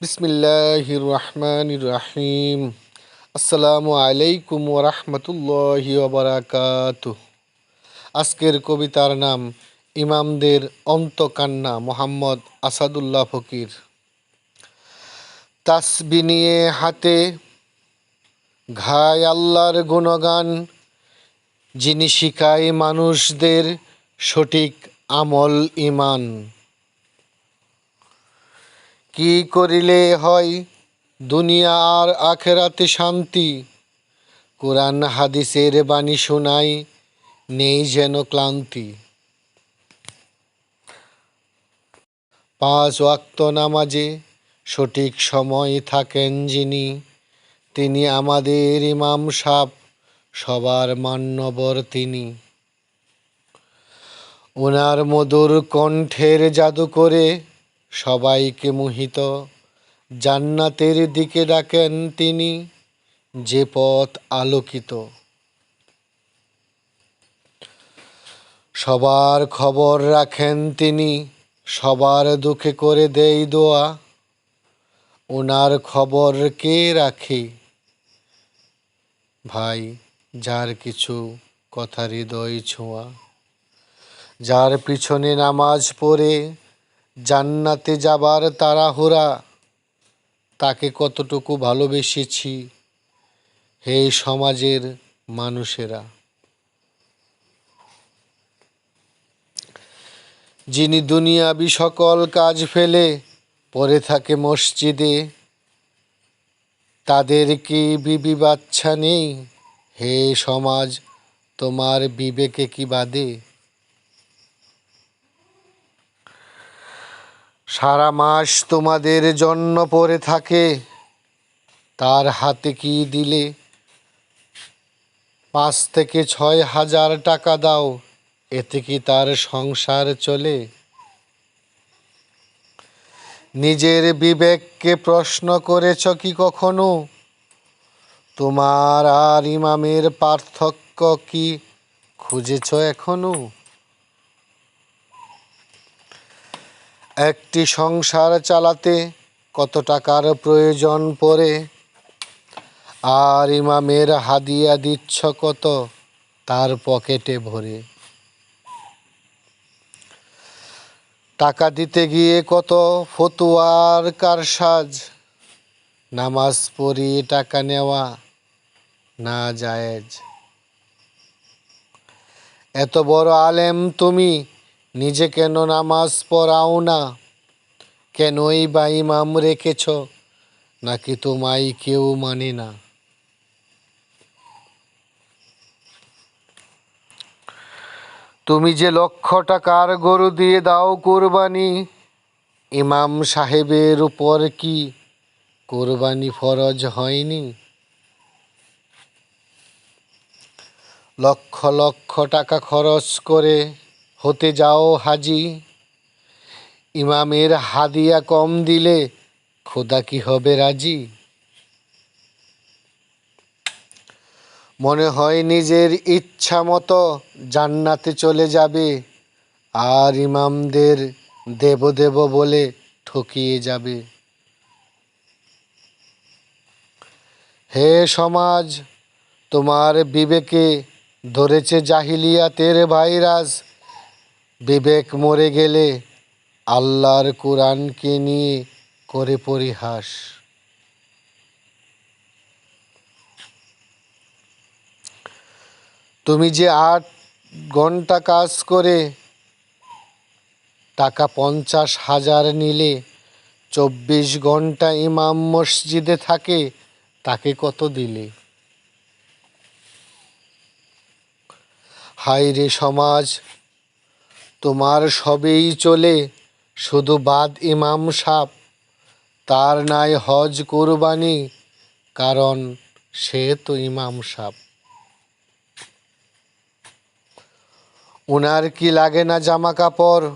বিসমিল্লাহ রহমান রাহিম আসসালামু আলাইকুম ওরহমতুল্লাহি ওবরাকাত আজকের কবিতার নাম ইমামদের অন্তকান্না মোহাম্মদ আসাদুল্লাহ ফকির। তাসবি নিয়ে হাতে ঘায় আল্লাহর গুণগান, যিনি শিখায় মানুষদের সঠিক আমল ইমান। কি করিলে হয়? দুনিয়া আর আখেরাতে শান্তি। কোরআন হাদিসের বাণী শোনাই নেই যেন ক্লান্তি। পাঁচ ওয়াক্ত নামাজে সঠিক সময় থাকেন যিনি, তিনি আমাদের ইমাম সাপ সবার মান্যবর তিনি। ওনার মধুর কণ্ঠের জাদু করে সবাইকে মোহিত। জান্নাতের দিকে ডাকেন তিনি, যে পথ আলোকিত। সবার খবর রাখেন তিনি, সবার দুঃখে করে দেই দোয়া। ওনার খবর কে রাখে? ভাই, যার কিছু কথা হৃদয় ছোঁয়া, যার পিছনে নামাজ পড়ে জান্নাতে যাবার তাড়াহুড়া, তাকে কতটুকু ভালোবেসেছি, হে সমাজের মানুষেরা। যিনি দুনিয়াবি সকল কাজ ফেলে, পড়ে থাকে মসজিদে তাদের কি বিবি বাচ্চা নেই, হে সমাজ, তোমার বিবেকে কি বাদে? সারা মাস তোমাদের জন্য পড়ে থাকে। তার হাতে কি দিলে? পাঁচ থেকে ছয় হাজার টাকা দাও, এতে কি তার সংসার চলে? নিজের বিবেককে প্রশ্ন করেছ কি কখনো? তোমার আর ইমামের পার্থক্য কি খুঁজেছ এখনও? একটি সংসার চালাতে কত টাকার প্রয়োজন পড়ে? আর ইমামের হাদিয়া দিচ্ছ কত? তার পকেটে ভরে। টাকা দিতে গিয়ে কত ফতুয়ার কারসাজ? নামাজ পড়িয়ে টাকা নেওয়া না জায়েজ। এত বড় আলেম তুমি নিজে কেন নামাজ পড়াও না? কেনই বা ইমাম রেখেছ? নাকি তোমায় কেউ মানে না? তুমি যে লক্ষ টাকার গরু দিয়ে দাও কোরবানি, ইমাম সাহেবের উপর কি কোরবানি ফরজ হয়নি? লক্ষ লক্ষ টাকা খরচ করে হতে যাও হাজি। ইমামের হাদিয়া কম দিলে খোদা কি হবে রাজি? মনে হয় নিজের ইচ্ছা মতো জান্নাতে চলে যাবে, আর ইমামদের দেব দেব বলে ঠকিয়ে যাবে। হে সমাজ, তোমার বিবেকে ধরেছে জাহিলিয়াতের ভাইরাস বিবেক মরে গেলে আল্লাহর কোরআনকে নিয়ে করে পরিহাস। তুমি যে আট ঘণ্টা কাজ করে টাকা পঞ্চাশ হাজার নিলে চব্বিশ ঘণ্টা ইমাম মসজিদে থাকে, তাকে কত দিলে? হায় রে সমাজ তোমার সবেই চলে, শুধু বাদ ইমাম সাপ। তার নাই হজ কোরবানি, কারণ সে তো ইমাম সাপ। ওনার কি লাগে না জামা কাপড়?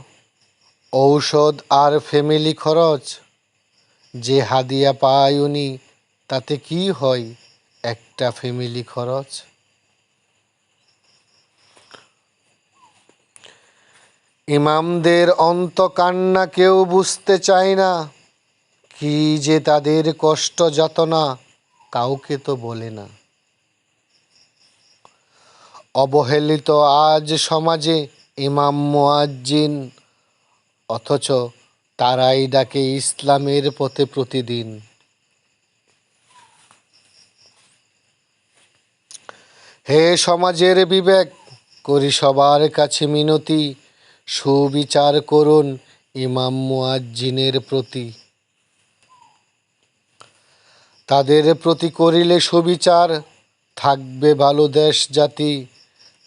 ঔষধ আর ফ্যামিলি খরচ। যে হাদিয়া পায় উনি, তাতে কি হয় একটা ফ্যামিলি খরচ? ইমামদের অন্তকান্না কেউ বুঝতে চায় না। কি যে তাদের কষ্ট যাতনা, কাউকে তো বলে না। অবহেলিত আজ সমাজে ইমাম মোয়াজ্জিন, অথচ তারাই ডাকে ইসলামের পথে প্রতিদিন। হে সমাজের বিবেক, করি সবার কাছে মিনতি সুবিচার করুন ইমাম মুয়াজ্জিনের প্রতি। তাদের প্রতি করিলে সুবিচার, থাকবে ভালো দেশ জাতি।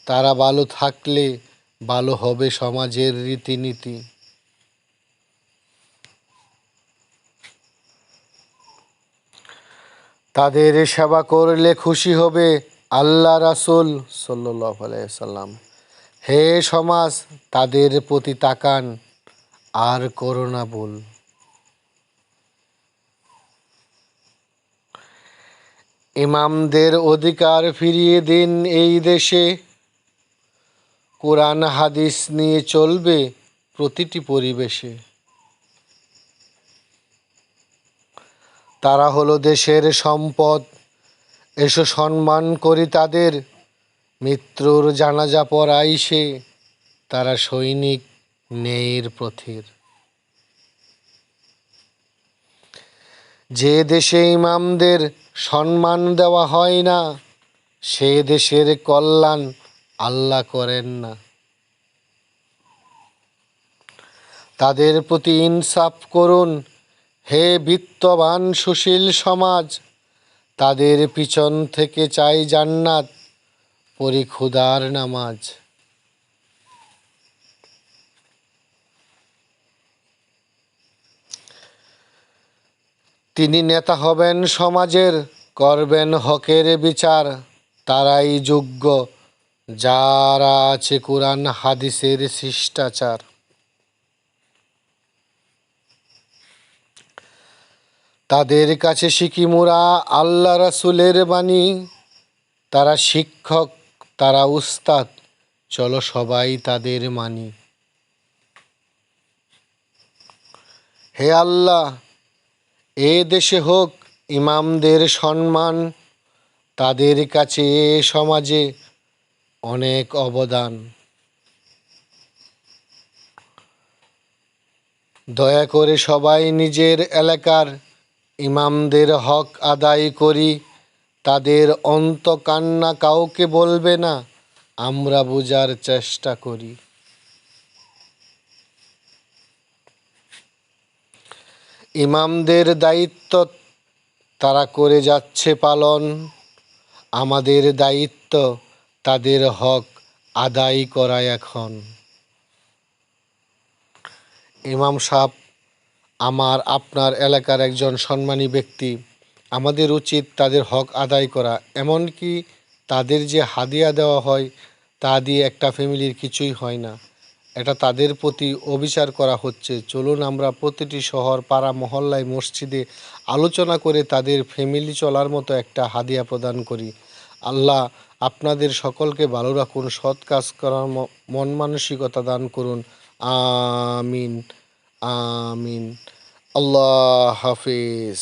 তারা ভালো থাকলে ভালো হবে সমাজের রীতিনীতি। তাদের সেবা করলে খুশি হবে আল্লাহ রাসুল সাল্লাহ সাল্লাম হে সমাজ, তাদের প্রতি তাকান, আর করোনা বল ইমামদের অধিকার ফিরিয়ে দিন এই দেশে। কোরআন, হাদিস নিয়ে চলবে প্রতিটি পরিবেশে। তারা হলো দেশের সম্পদ, এসো সম্মান করি তাদের। মৃত্যুর জানাজা পড়াইসে তারা সৈনিক ন্যায়ের পথের। যে দেশে ইমামদের সম্মান দেওয়া হয় না, সে দেশের কল্যাণ আল্লাহ করেন না। তাদের প্রতি ইনসাফ করুন, হে বিত্তবান সুশীল সমাজ। তাদের পিছন থেকে চাই জান্নাত পরি ক্ষুদার নামাজ। তিনি নেতা হবেন সমাজের, করবেন হকের বিচার, তারাই যোগ্য। যারা আছে কোরআন, হাদিসের শিষ্টাচার। তাদের কাছে শিখি মোরা, আল্লাহ রাসুলের বাণী। তারা শিক্ষক তারা উস্তাদ, চলো সবাই তাদের মানি। হে আল্লাহ, এ দেশে হোক ইমামদের সম্মান, তাদের কাছে এ সমাজে অনেক অবদান। দয়া করে সবাই নিজের এলাকার ইমামদের হক আদায় করি। তাদের অন্ত কান্না কাউকে বলবে না, আমরা বোঝার চেষ্টা করি। ইমামদের দায়িত্ব তারা করে যাচ্ছে পালন, আমাদের দায়িত্ব তাদের হক আদায় করা এখন। ইমাম সাহ আমার, আপনার এলাকার একজন সম্মানী ব্যক্তি আমাদের উচিত তাদের হক আদায় করা। এমনকি তাদের যে হাদিয়া দেওয়া হয়, তা দিয়ে একটা ফ্যামিলির কিছুই হয় না। এটা তাদের প্রতি অবিচার করা হচ্ছে। চলুন আমরা প্রতিটি শহর, পাড়া, মহল্লায়, মসজিদে আলোচনা করে তাদের ফ্যামিলি চলার মতো একটা হাদিয়া প্রদান করি। আল্লাহ আপনাদের সকলকে ভালো রাখুন, সৎ কাজ করার মন মানসিকতা দান করুন। আমিন আমিন। আল্লাহ হাফিজ।